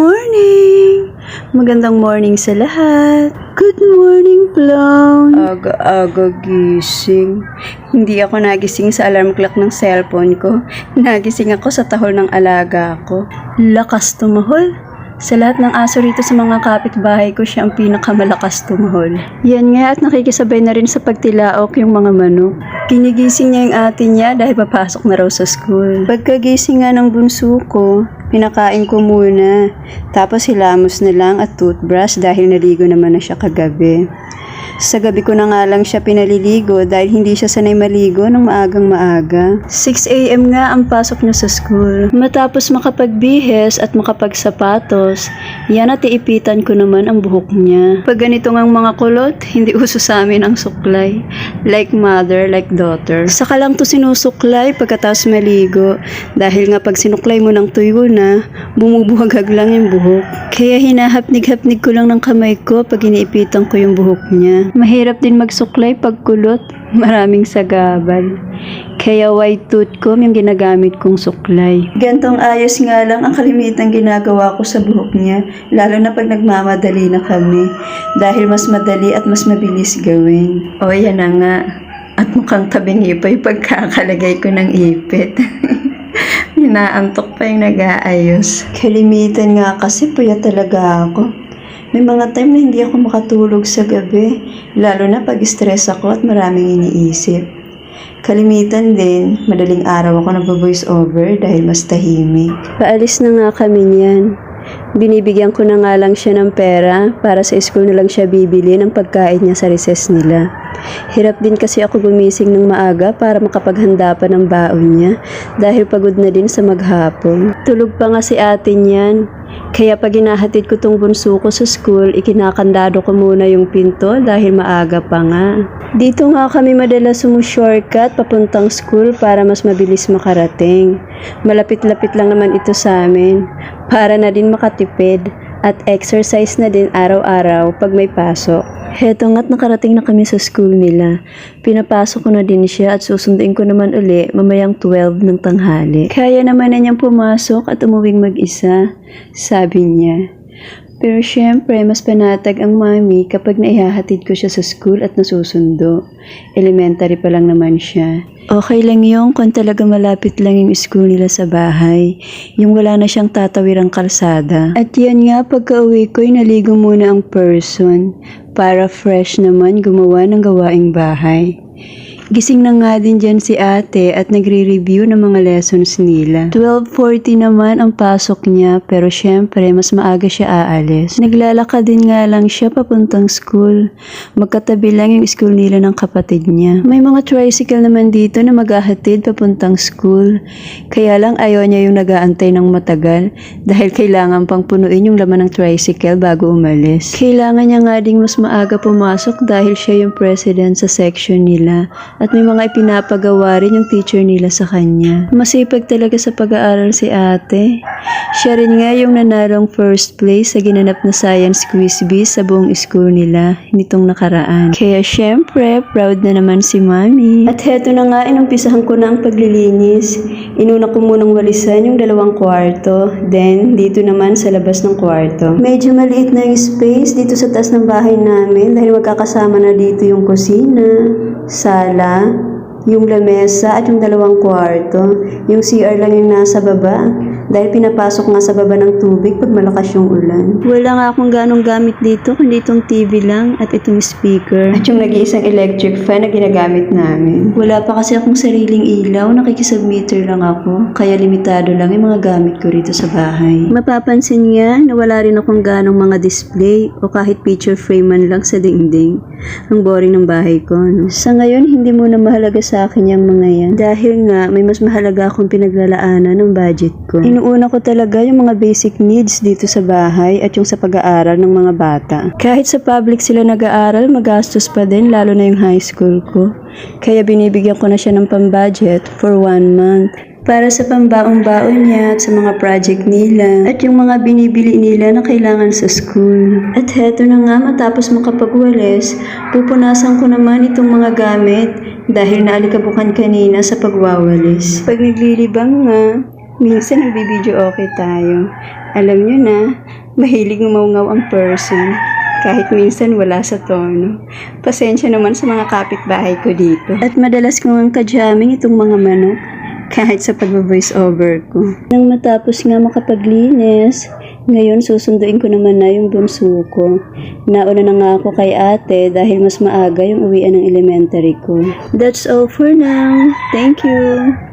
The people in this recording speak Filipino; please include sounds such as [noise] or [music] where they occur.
morning! Magandang morning sa lahat. Good morning, clown. Aga-aga gising. Hindi ako nagising sa alarm clock ng cellphone ko. Nagising ako sa tahol ng alaga ko. Lakas tumahol. Sa lahat ng aso rito sa mga kapitbahay ko, siya ang pinakamalakas tumahol. Yan nga at nakikisabay na rin sa pagtilaok yung mga manok. Kinigising niya yung ate niya dahil papasok na raw sa school. Pagkagising nga ng bunso ko, pinakain ko muna. Tapos hilamos na lang at toothbrush dahil naligo naman na siya kagabi. Sa gabi ko na nga lang siya pinaliligo dahil hindi siya sanay maligo ng maagang maaga. 6 a.m. nga ang pasok niya sa school. Matapos makapagbihes at makapagsapatos, yan at iipitan ko naman ang buhok niya. Pag ganito ngang mga kulot, hindi uso sa amin ang suklay. Like mother, like daughter. Saka lang to sinusuklay pagkatapos maligo. Dahil nga pag sinuklay mo ng tuyo na, bumubuhagag lang yung buhok. Kaya hinahapnig-hapnig ko lang ng kamay ko pag iniipitan ko yung buhok niya. Mahirap din magsuklay pag kulot. Maraming sagabal. Kaya white tooth comb yung ginagamit kong suklay. Gantong ayos nga lang ang kalimitang ginagawa ko sa buhok niya, lalo na pag nagmamadali na kami. Dahil mas madali at mas mabilis gawin. O yan na nga. At mukhang tabing ipay pagkakalagay ko ng ipit. [laughs] Inaantok pa yung nag-aayos. Kalimitan nga kasi puya talaga ako. May mga time na hindi ako makatulog sa gabi, lalo na pag stress ako at maraming iniisip. Kalimitan din, madaling araw ako nag-voice over dahil mas tahimik. Paalis na nga kami niyan. Binibigyan ko na nga lang siya ng pera para sa school na lang siya bibili ng pagkain niya sa recess nila. Hirap din kasi ako gumising ng maaga para makapaghanda pa ng baon niya dahil pagod na din sa maghapon. Tulog pa nga si ate niyan. Kaya pag hinahatid ko tong bunso ko sa school, ikinakandado ko muna yung pinto dahil maaga pa nga. Dito nga kami madalas sumu-shortcut papuntang school para mas mabilis makarating. Malapit-lapit lang naman ito sa amin para na din makatipid at exercise na din araw-araw pag may pasok. Heto nga't nakarating na kami sa school nila. Pinapasok ko na din siya at susunduin ko naman uli mamayang 12 ng tanghali. Kaya naman na niyang pumasok at umuwing mag-isa, sabi niya. Pero syempre, mas panatag ang mami kapag naihahatid ko siya sa school at nasusundo. Elementary pa lang naman siya. Okay lang yung kung talaga malapit lang yung school nila sa bahay. Yung wala na siyang tatawirang kalsada. At yan nga, pagka uwi ko, naligo muna ang person para fresh naman gumawa ng gawaing bahay. Gising na nga din dyan si ate at nagre-review ng mga lessons nila. 12.40 naman ang pasok niya pero syempre mas maaga siya aalis. Naglalakad din nga lang siya papuntang school. Magkatabi lang yung school nila ng kapatid niya. May mga tricycle naman dito na maghahatid papuntang school. Kaya lang ayaw niya yung nagaantay ng matagal dahil kailangan pang punuin yung laman ng tricycle bago umalis. Kailangan niya nga ding mas maaga pumasok dahil siya yung president sa section nila at may mga ipinapagawa rin yung teacher nila sa kanya. Masipag talaga sa pag-aaral si ate. Siya rin nga yung nanalong first place sa ginanap na science quiz bee sa buong school nila nitong nakaraan. Kaya syempre, proud na naman si mami. At heto na nga, inumpisahan ko na ang paglilinis. Inuna ko munang walisan yung dalawang kwarto. Then, dito naman sa labas ng kwarto. Medyo maliit na yung space dito sa taas ng bahay namin dahil magkakasama na dito yung kusina, sala, yung lamesa at yung dalawang kwarto. Yung CR lang yung nasa baba dahil pinapasok nga sa baba ng tubig pag malakas yung ulan. Wala nga akong ganong gamit dito kundi itong TV lang at itong speaker. At yung nag-iisang electric fan na ginagamit namin. Wala pa kasi akong sariling ilaw, nakikisubmeter lang ako. Kaya limitado lang yung mga gamit ko rito sa bahay. Mapapansin nga na wala rin akong ganong mga display o kahit picture frame man lang sa dingding. Ang boring ng bahay ko. No? Sa ngayon, hindi muna mahalaga sa akin yung mga yan. Dahil nga, may mas mahalaga akong pinaglalaanan ng budget ko. Inuuna ko talaga yung mga basic needs dito sa bahay at yung sa pag-aaral ng mga bata. Kahit sa public sila nag-aaral, magastos pa din, lalo na yung high school ko. Kaya binibigyan ko na siya ng pambudget for one month para sa pambaong-baon niya at sa mga project nila at yung mga binibili nila na kailangan sa school. At heto na nga matapos makapagwalis, pupunasan ko naman itong mga gamit dahil naalikabukan kanina sa pagwawalis. Pag naglilibang nga, minsan nagbibideo okay tayo. Alam nyo na, mahilig umaungaw ang person. Kahit minsan wala sa tono. Pasensya naman sa mga kapitbahay ko dito. At madalas kong ang kajamming itong mga manok. Kahit sa pag-voice over ko. Nang matapos nga makapaglinis, ngayon susunduin ko naman na yung bunso ko. Nauna na nga ako kay ate dahil mas maaga yung uwian ng elementary ko. That's all for now. Thank you.